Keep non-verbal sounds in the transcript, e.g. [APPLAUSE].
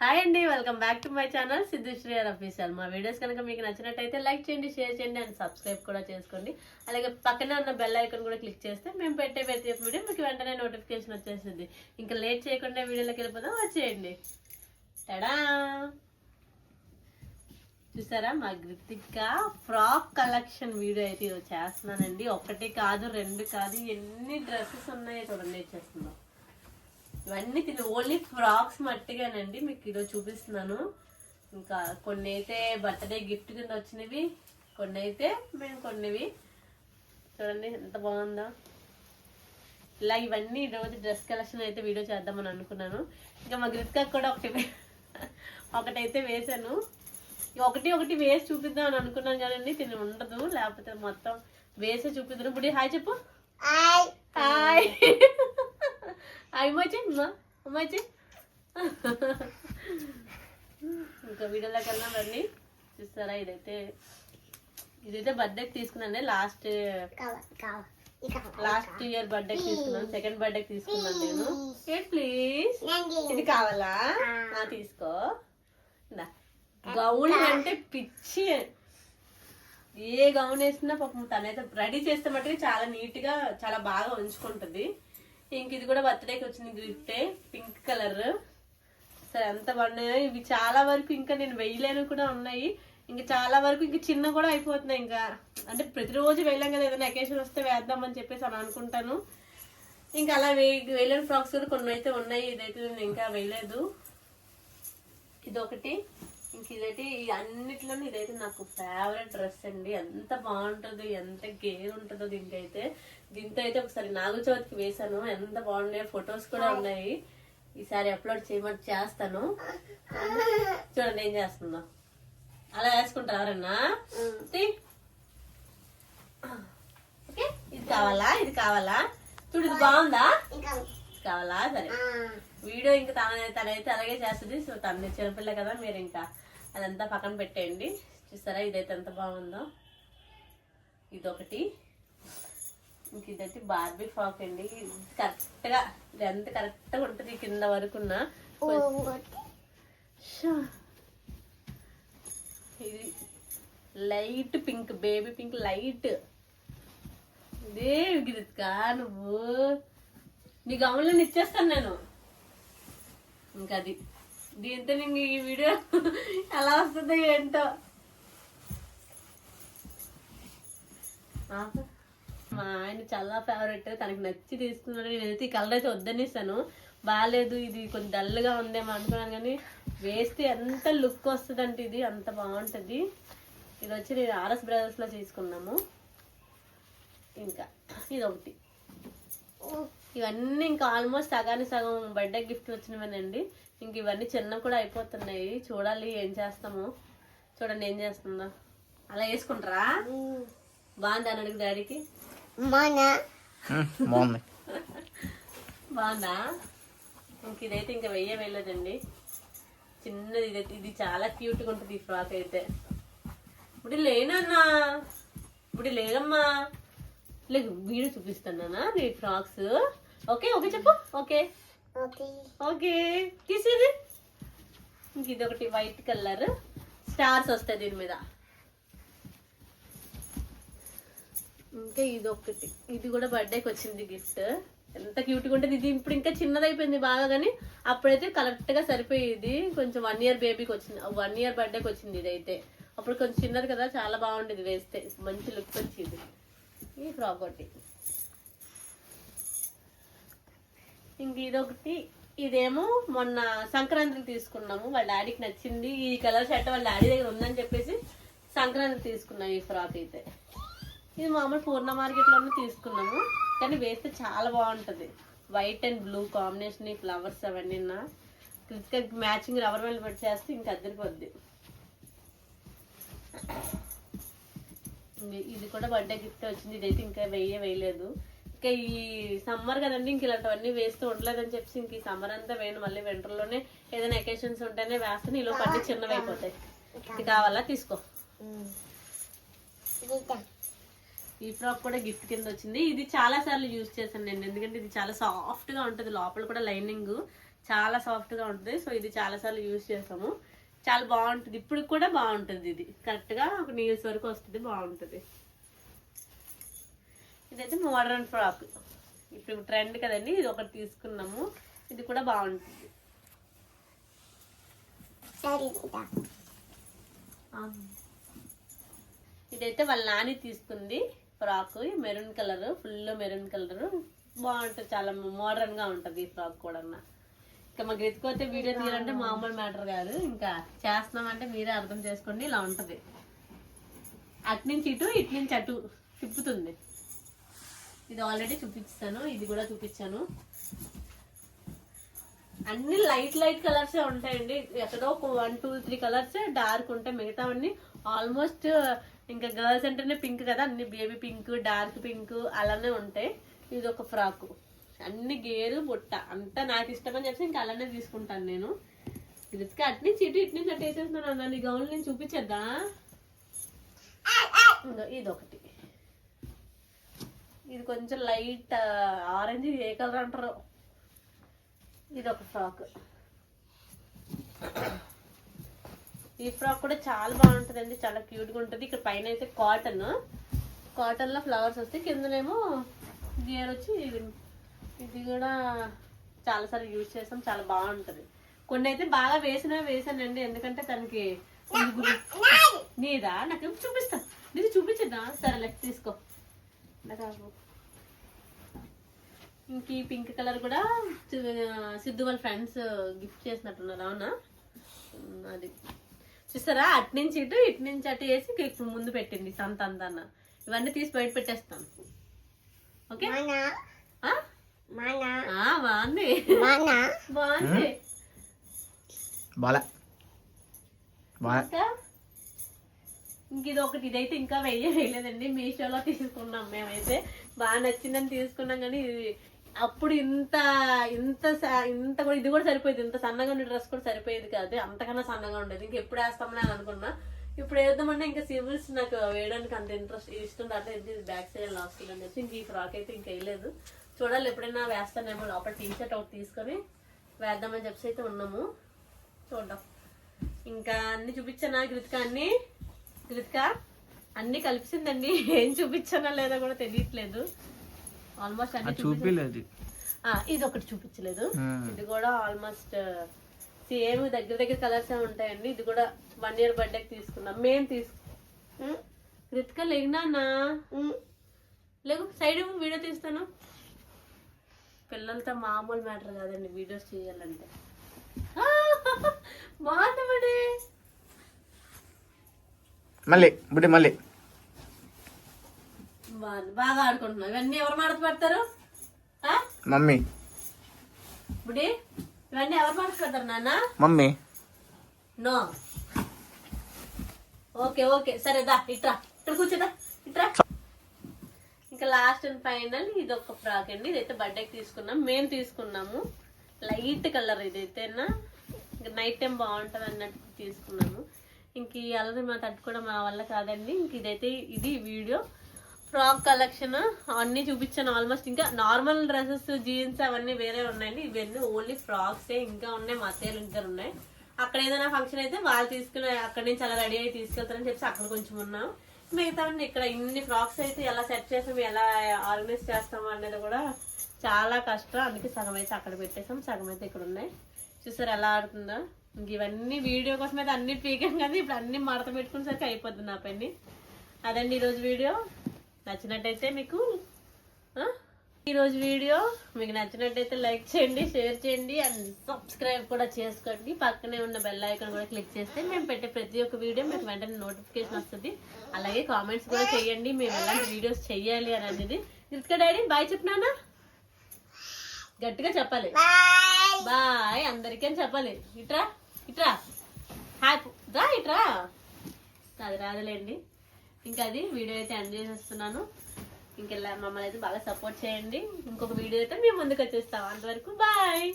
Hi అండి welcome back to my channel సిద్ధుశ్రీ శ్రీయర్ official. మా వీడియోస్ కనుక మీకు నచ్చినట్టయితే లైక్ చేయండి షేర్ చేయండి అండ్ సబ్స్క్రైబ్ కూడా చేసుకోండి. అలాగే పక్కనే ఉన్న బెల్ ఐకన్ కూడా క్లిక్ చేస్తే మేము పెట్టే ప్రతి వీడియో మీకు వెంటనే నోటిఫికేషన్ వచ్చేస్తుంది. ఇంకా లేట్ చేయకుండా వీడియోలోకి వెళ్ళిపోదాం వచ్చేయండి. టడా! చూసారా మా గృతిక ఫ్రాక్ కలెక్షన్ వీడియో అయితే చేస్తున్నానండి. ఒకటి కాదు రెండు కాదు ఎన్ని డ్రెస్సెస్ ఉన్నాయో చూడండి చేస్తున్నాం ఇవన్నీ తిని ఓన్లీ ఫ్రాక్స్ మట్టిగానండి మీకు ఈరోజు చూపిస్తున్నాను. ఇంకా కొన్ని అయితే బర్త్డే గిఫ్ట్ కింద వచ్చినవి కొన్ని అయితే మేము కొన్నివి. చూడండి ఎంత బాగుందా. ఇలా ఇవన్నీ ఈరోజు డ్రెస్ కలెక్షన్ అయితే వీడియో చేద్దామని అనుకున్నాను. ఇంకా మా గృతిక కూడా ఒకటి ఒకటైతే వేశాను. ఒకటి ఒకటి వేసి చూపిద్దాం అని అనుకున్నాను కదండి తిని ఉండదు. లేకపోతే మొత్తం వేసే చూపిద్దాం. ఇప్పుడు హాయ్ చెప్పు. హాయ్. అమ్మాయి అమ్మా అమ్మాయి ఇంకా వీడియోలోకి వెళ్దాం రండి చూస్తారా? ఇదైతే ఇదైతే బర్త్డేకి తీసుకున్నాను లాస్ట్ లాస్ట్ ఇయర్ బర్త్డేకి తీసుకున్నాను సెకండ్ బర్త్డేకి తీసుకున్నాను నేను. ప్లీజ్ ఇది కావాలా? తీసుకో. గౌన్ అంటే పిచ్చి. ఏ గౌన్ వేసినా పాపం తనైతే రెడీ చేస్తే మట్టుకు చాలా నీట్గా చాలా బాగా ఉంచుకుంటది. ఇంక ఇది కూడా బర్త్డేకి వచ్చింది గిఫ్టే. Pink colour. సరే ఎంత బాగున్నాయో ఇవి చాలా వరకు ఇంకా నేను వెయ్యలేను కూడా ఉన్నాయి. ఇంకా చాలా వరకు ఇంకా చిన్న కూడా అయిపోతున్నాయి ఇంకా. అంటే ప్రతిరోజు వెళ్ళాం కదా ఏదైనా అకేషన్ వస్తే వేద్దామని చెప్పేసి అని అనుకుంటాను. ఇంకా అలా వే వేయలేని ఫ్రాక్స్ కూడా కొన్ని అయితే ఉన్నాయి. ఇదైతే నేను ఇంకా వేయలేదు. ఇది ఒకటి ఇంక ఇదైతే ఈ అన్నిట్లోనూ ఇదైతే నాకు ఫేవరెట్ డ్రెస్ అండి. ఎంత బాగుంటుందో ఎంత గేర్ ఉంటుందో దీనికైతే. దీంతో అయితే ఒకసారి నాగుల చవితికి వేసాను ఎంత బాగున్నాయో ఫొటోస్ కూడా ఉన్నాయి. ఈసారి అప్లోడ్ చేయమని చేస్తాను. చూడండి ఏం చేస్తుందో. అలా వేసుకుంటారు ఎవరన్నా. ఓకే ఇది కావాలా? ఇది కావాలా? చూడు ఇది బాగుందా? కావాలా? సరే. వీడియో ఇంకా తన తనైతే అలాగే చేస్తుంది. సో తన చిన్నపిల్ల కదా మీరు ఇంకా అదంతా పక్కన పెట్టేయండి. చూసారా? ఇదైతే ఎంత బాగుందో. ఇదొకటి. ఇంక ఇదైతే బార్బీ ఫ్రాక్ అండి. కరెక్ట్గా ఇది ఎంత కరెక్ట్గా ఉంటుంది కింద వరకున్న. షా. ఇది light pink baby pink light. ఇదే గిరిత్కా నువ్వు? నీ గమనంలో ఇచ్చేస్తాను నేను. ఇంకా అది దీంతో నేను ఈ వీడియో ఎలా వస్తుందో ఏంటో. మా ఆయన చాలా ఫేవరెట్ తనకి నచ్చి తీసుకున్నాడు. నేనైతే ఈ కలర్ అయితే వద్దనిస్తాను బాగాలేదు ఇది కొంచెం డల్గా ఉందేమో అనుకున్నాను కానీ వేస్తే ఎంత లుక్ వస్తుందంటే ఇది అంత బాగుంటుంది. ఇది వచ్చి నేను ఆర్ఎస్ బ్రదర్స్లో తీసుకున్నాము ఇంకా ఇది ఒకటి. ఇవన్నీ ఇంకా ఆల్మోస్ట్ సగానికి సగం బర్త్డే గిఫ్ట్ వచ్చినవేనండి. ఇంక ఇవన్నీ చిన్న కూడా అయిపోతున్నాయి. చూడాలి ఏం చేస్తాము. చూడండి ఏం చేస్తుందో. అలా వేసుకుంటారా? బాగుందా అని అడుగు డాడీకి. బాగుంది? బాగుందా. ఇంక ఇదైతే ఇంకా వెయ్య వేయలేదండి చిన్నది ఇదైతే ఇది చాలా క్యూట్గా ఉంటుంది ఈ ఫ్రాక్ అయితే. ఇప్పుడు లేనన్నా ఇప్పుడు లేదమ్మా. లేదు వీడియో చూపిస్తున్నానా నీ ఫ్రాక్స్. ఓకే ఓకే చెప్పు. ఓకే. ఓకే. తీసేది. ఇంక ఇది ఒకటి వైట్ కలర్. స్టార్స్ వస్తాయి దీని మీద. ఇంకా ఇది ఒకటి ఇది కూడా బర్త్డేకి వచ్చింది గిఫ్ట్. ఎంత క్యూట్గా ఉంటుంది. ఇది ఇప్పుడు ఇంకా చిన్నదైపోయింది బాగా కానీ అప్పుడైతే కరెక్ట్గా సరిపోయేది. కొంచెం వన్ ఇయర్ బేబీకి వచ్చింది. వన్ ఇయర్ బర్త్డేకి వచ్చింది ఇదైతే. అప్పుడు కొంచెం చిన్నది కదా చాలా బాగుండేది వేస్తే. మంచి లుక్ వచ్చింది. ఈ ఫ్రాక్ ఒకటి. ఇంక ఇదొకటి. ఇదేమో మొన్న సంక్రాంతికి తీసుకున్నాము. వాళ్ళ డాడీకి నచ్చింది. ఈ కలర్ షర్ట్ వాళ్ళ డాడీ దగ్గర ఉందని చెప్పేసి సంక్రాంతికి తీసుకున్నాం ఈ ఫ్రాక్ అయితే. ఇది మామూలు పూర్ణ మార్కెట్లోనే తీసుకున్నాము. కానీ వేస్తే చాలా బాగుంటుంది. వైట్ అండ్ బ్లూ కాంబినేషన్ ఈ ఫ్లవర్స్ అవన్నీ కృతిక మ్యాచింగ్ రబ్బర్ బెల్ట్ పెట్టి చేస్తే ఇంకా అద్దరిపోద్ది. ఇది- ఇది కూడా బర్త్డే గిఫ్ట్ వచ్చింది. ఇదైతే ఇంకా వెయ్యే వేయలేదు ఇంకా ఈ సమ్మర్ కదండి ఇంక ఇలాంటివన్నీ వేస్తూ ఉండలేదని చెప్పి ఇంక ఈ సమ్మర్ అంతా వేయను. మళ్ళీ winter లోనే ఏదైనా ఎకేషన్స్ ఉంటేనే వేస్తాను. ఈలో పట్టి చిన్నవి అయిపోతాయి. ఇది కావాలా? తీసుకో. ఈ ఫ్రాక్ కూడా గిఫ్ట్ కింద వచ్చింది. ఇది చాలా సార్లు యూజ్ చేశాను నేను. ఎందుకంటే ఇది చాలా సాఫ్ట్గా ఉంటుంది. లోపల కూడా లైనింగ్ చాలా సాఫ్ట్గా ఉంటుంది. సో ఇది చాలాసార్లు యూజ్ చేస్తాము చాలా బాగుంటుంది. ఇప్పుడు కూడా బాగుంటుంది ఇది. కరెక్ట్గా ఒక నీల్స్ వరకు వస్తుంది. బాగుంటుంది. ఇదైతే మోడర్న్ ఫ్రాక్ ఇప్పుడు ట్రెండ్ కదండి ఇది ఒకటి తీసుకున్నాము. ఇది కూడా బాగుంటుంది. ఇదైతే వాళ్ళ నాని తీసుకుంది frock maroon colour full maroon colour. బాగుంటుంది చాలా మోడర్న్గా ఉంటది ఈ ఫ్రాక్ కూడా ఇంకా మాకు ఎత్తుకోతే వీడియో తీయాలంటే మామూలు మ్యాటర్ కాదు. ఇంకా చేస్తున్నామంటే మీరే అర్థం చేసుకోండి ఇలా ఉంటది. అటు నుంచి ఇటు ఇటు నుంచి అటు తిప్పుతుంది. ఇది ఆల్రెడీ చూపించాను ఇది కూడా చూపించాను. అన్ని లైట్ లైట్ కలర్స్ ఉంటాయండి. ఎక్కడో ఒక one two three colours dark ఉంటాయి. మిగతావన్నీ ఆల్మోస్ట్ ఇంకా గర్ల్స్ అంటేనే పింక్ కదా అన్ని బేబీ పింక్ డార్క్ పింక్ అలానే ఉంటాయి. ఇది ఒక ఫ్రాక్. అన్ని గేరు బుట్ట. అంతా నాకు ఇష్టమని చెప్పి ఇంకా అలానే తీసుకుంటాను నేను. ఇది అటు నుంచి ఇటు ఇటు నుంచి అటు వేసేస్తున్నాను. అన్న నీ గౌన్ నేను చూపించేద్దా? ఇదిగో ఇది కొంచెం లైట్ ఆరెంజ్ ఏ కలర్ అంటారు? ఇది ఒక ఫ్రాక్. ఈ ఫ్రాక్ కూడా చాలా బాగుంటుందండి చాలా క్యూట్గా ఉంటుంది. ఇక్కడ పైన అయితే కాటన్. కాటన్లో ఫ్లవర్స్ వస్తాయి కిందనేమో గేర్ వచ్చి ఇది. కూడా చాలాసార్లు యూజ్ చేస్తాం చాలా బాగుంటుంది. కొన్ని అయితే బాగా వేసినా వేసానండి ఎందుకంటే తనకి నీదా? నాకు చూపిస్తా. నీది చూపించద్దా సరే లెక్క తీసుకో. ఇంక ఈ పింక్ కలర్ కూడా సిద్ధు వాళ్ళ ఫ్రెండ్స్ గిఫ్ట్ చేసినట్టున్నారు అవునా? అది. చూసారా? అటు నుంచి ఇటు ఇటు నుంచి అటు వేసి ఇక ఇప్పుడు ముందు పెట్టింది సంత అంతాన. ఇవన్నీ తీసి బయట పెట్టేస్తాను ఓకే? ఆ? ఆ, బాగుంది. బాగుంది. బాలా. బాలా. ఇంకా ఇంక ఇది ఒకటి ఇదైతే ఇంకా వెయ్య వేయలేదండి. మీషోలో తీసుకున్నాం మేమైతే. బాగా నచ్చిందని తీసుకున్నాం కానీ ఇది అప్పుడు ఇంత ఇంత స- ఇంత కూడా ఇది కూడా సరిపోయేది. ఇంత సన్నగా ఉన్న డ్రెస్ కూడా సరిపోయేది కాదు. అంతకన్నా సన్నగా ఉండేది. ఇంక ఎప్పుడు వేస్తామని అని అనుకున్నా. ఇప్పుడు వేద్దామంటే ఇంకా సివిల్స్ నాకు వేయడానికి అంత ఇంట్రెస్ట్ ఇష్టం అంటే ఇది బ్యాక్ సైడ్ లాస్ట్ అని చెప్పి ఇంక ఈ ఫ్రాక్ అయితే ఇంకా వేయలేదు. చూడాలి ఎప్పుడైనా వేస్తానేమో. లోపల టీ షర్ట్ ఒకటి తీసుకొని వేద్దామని చెప్పి అయితే ఉన్నాము. చూద్దాం. ఇంకా అన్ని చూపించానా కృతిక అన్ని? కృతిక అన్ని కలిపిసిందండి ఏం చూపించానా లేదో కూడా తెలియట్లేదు. ఆల్మోస్ట్ అన్ని చూపించా చూపిలేదు. ఆ, ఇది ఒకటి చూపించలేదు. ఇది కూడా ఆల్మోస్ట్ సేమ్ దగ్గర దగ్గర కలర్స్ ఉంటాయండి. ఇది కూడా వన్ ఇయర్ బర్త్డేకి తీసుకున్నాం. మేము తీసుకు కృతిక లేగినా లేకు సైడ్ వీడియో తీస్తాను. పిల్లలతో మామూలు మ్యాటర్ కాదండి వీడియోస్ చేయాలంటే. [LAUGHS] బాగుంది మళ్ళీ బుడ్డి మళ్ళీ. బాగా ఆడుకుంటున్నావు. ఇవన్నీ ఎవరు మడత పెడతారు? మమ్మీ. బుడి ఇవన్నీ ఎవరు మడత పెడతారు నాన్న? మమ్మీ. నో. Okay okay. సరే దా ఇట్రా. ఇక్కడ కూర్చోదా ఇట్రా. ఇంకా లాస్ట్ అండ్ ఫైనల్ ఇది ఒక ఫ్రాక్ అండి. ఇదైతే బర్త్డేకి తీసుకున్నాం. మేము తీసుకున్నాము. లైట్ కలర్ ఇదైతేనా? ఇంకా నైట్ టైం బాగుంటుంది అన్నట్టు తీసుకున్నాము. ఇంక ఈ అల్లరి మా తట్టుకోవడం మా వల్ల కాదండి. ఇంక ఇదైతే ఇది వీడియో. ఫ్రాక్ కలెక్షన్ అన్నీ చూపించాను ఆల్మోస్ట్. ఇంకా నార్మల్ డ్రెస్సెస్ జీన్స్ అవన్నీ వేరే ఉన్నాయండి. ఇవన్నీ ఓన్లీ ఫ్రాక్సే. ఇంకా ఉన్నాయి మా అత్తయ్యలు ఇంకా ఉన్నాయి. అక్కడ ఏదైనా ఫంక్షన్ అయితే వాళ్ళు తీసుకుని అక్కడి నుంచి అలా రెడీ అయ్యి తీసుకెళ్తారని చెప్పి అక్కడ కొంచెం ఉన్నాం. మిగతా ఇక్కడ ఇన్ని ఫ్రాక్స్ అయితే ఎలా సెట్ చేసాము ఎలా ఆర్గనైజ్ చేస్తాము అనేది కూడా చాలా కష్టం. అందుకే సగం అయితే అక్కడ పెట్టేసాం సగం అయితే ఇక్కడ ఉన్నాయి. చూసారు ఎలా ఆడుతుందో? ఇంక ఇవన్నీ వీడియో కోసం అయితే అన్ని పీకాం కదా ఇప్పుడు అన్ని మడత పెట్టుకునేసరికి అయిపోద్ది నా పని అదండి ఈరోజు వీడియో. నచ్చినట్టయితే మీకు ఈరోజు వీడియో మీకు నచ్చినట్టయితే లైక్ చేయండి షేర్ చేయండి అండ్ సబ్స్క్రైబ్ కూడా చేసుకోండి. పక్కనే ఉన్న బెల్ ఐకాన్ కూడా క్లిక్ చేస్తే మేము పెట్టే ప్రతి ఒక్క వీడియో మీకు వెంటనే నోటిఫికేషన్ వస్తుంది. అలాగే కామెంట్స్ కూడా చేయండి మేము ఎలాంటి వీడియోస్ చేయాలి అని అనేది. ఇసుక డాడీ బాయ్ చెప్పినానా గట్టిగా చెప్పాలి. బాయ్. అందరికీ అని చెప్పాలి. ఇట్రా ఇట్రా. హ్యాపీ రా ఇట్రా. అది రాదులేండి. ఇంకా అది వీడియో అయితే ఎండ్ చేసేస్తున్నాను. ఇంకెలా మమ్మల్ని అయితే బాగా సపోర్ట్ చేయండి. ఇంకొక వీడియో అయితే మేము ముందుకు వచ్చేస్తాం. అంతవరకు బాయ్.